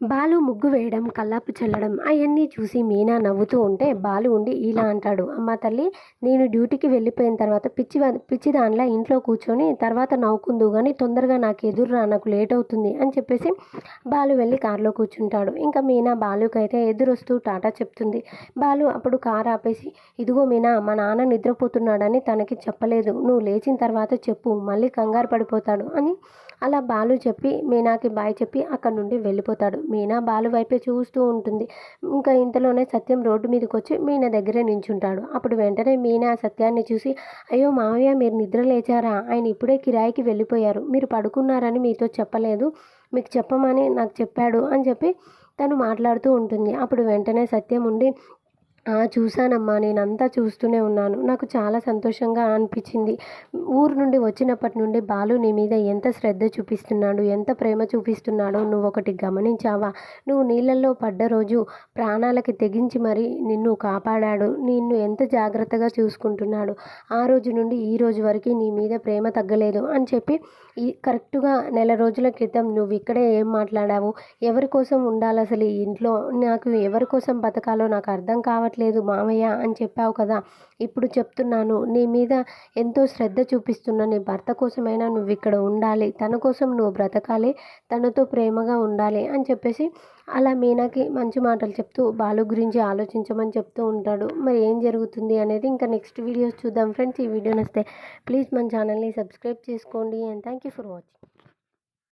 బాలు ముగ్గు వేయడం కల్లాపు చల్లడం అవన్నీ చూసి మీనా నవ్వుతూ ఉంటే బాలు ఉండి ఇలా అంటాడు అమ్మ తల్లి నేను డ్యూటీకి వెళ్ళిపోయిన తర్వాత పిచ్చి పిచ్చి దానిలా ఇంట్లో కూర్చొని తర్వాత నవ్వుకుందు కానీ తొందరగా నాకు ఎదురురా నాకు లేట్ అవుతుంది అని చెప్పేసి బాలు వెళ్ళి కారులో కూర్చుంటాడు. ఇంకా మీనా బాలుకి అయితే ఎదురొస్తూ టాటా చెప్తుంది బాలు అప్పుడు కారు ఆపేసి ఇదిగో మీనా మా నాన్న నిద్రపోతున్నాడని తనకి చెప్పలేదు నువ్వు లేచిన తర్వాత చెప్పు మళ్ళీ కంగారు పడిపోతాడు అని అలా బాలు చెప్పి మీనాకి బాయ్ చెప్పి అక్కడి నుండి వెళ్ళిపోతాడు. మీనా బాలు వైపే చూస్తూ ఉంటుంది. ఇంకా ఇంతలోనే సత్యం రోడ్డు మీదకి వచ్చి మీనా దగ్గరే నించుంటాడు. అప్పుడు వెంటనే మీనా సత్యాన్ని చూసి అయ్యో మావయ్య మీరు నిద్ర లేచారా? ఆయన ఇప్పుడే కిరాయికి వెళ్ళిపోయారు. మీరు పడుకున్నారని మీతో చెప్పలేదు. మీకు చెప్పమని నాకు చెప్పాడు అని చెప్పి తను మాట్లాడుతూ ఉంటుంది. అప్పుడు వెంటనే సత్యం ఉండి చూశానమ్మా. నేనంతా చూస్తూనే ఉన్నాను. నాకు చాలా సంతోషంగా అనిపించింది. ఊరు నుండి వచ్చినప్పటి నుండి బాలు నీ మీద ఎంత శ్రద్ధ చూపిస్తున్నాడు ఎంత ప్రేమ చూపిస్తున్నాడో నువ్వు ఒకటి గమనించావా? నువ్వు నీళ్ళల్లో పడ్డ రోజు ప్రాణాలకి తెగించి మరి నిన్ను కాపాడాడు. నిన్ను ఎంత జాగ్రత్తగా చూసుకుంటున్నాడు. ఆ రోజు నుండి ఈ రోజు వరకు నీ మీద ప్రేమ తగ్గలేదు అని చెప్పి ఈ కరెక్ట్గా నెల రోజుల క్రితం నువ్వు ఇక్కడే ఏం మాట్లాడావు? ఎవరి కోసం ఉండాలి అసలు ఈ ఇంట్లో? నాకు ఎవరి కోసం బతకాలో నాకు అర్థం కావట్లేదు. రావట్లేదు మామయ్య అని చెప్పావు కదా. ఇప్పుడు చెప్తున్నాను నీ మీద ఎంతో శ్రద్ధ చూపిస్తున్న నీ భర్త కోసమైనా నువ్వు ఇక్కడ ఉండాలి. తన కోసం నువ్వు బ్రతకాలి. తనతో ప్రేమగా ఉండాలి అని చెప్పేసి అలా మీనాకి మంచి మాటలు చెప్తూ బాలు గురించి ఆలోచించమని చెప్తూ ఉంటాడు. మరి ఏం జరుగుతుంది అనేది ఇంకా నెక్స్ట్ వీడియోస్ చూద్దాం. ఫ్రెండ్స్ ఈ వీడియో నస్తే ప్లీజ్ మన ఛానల్ని సబ్స్క్రైబ్ చేసుకోండి and thank you for watching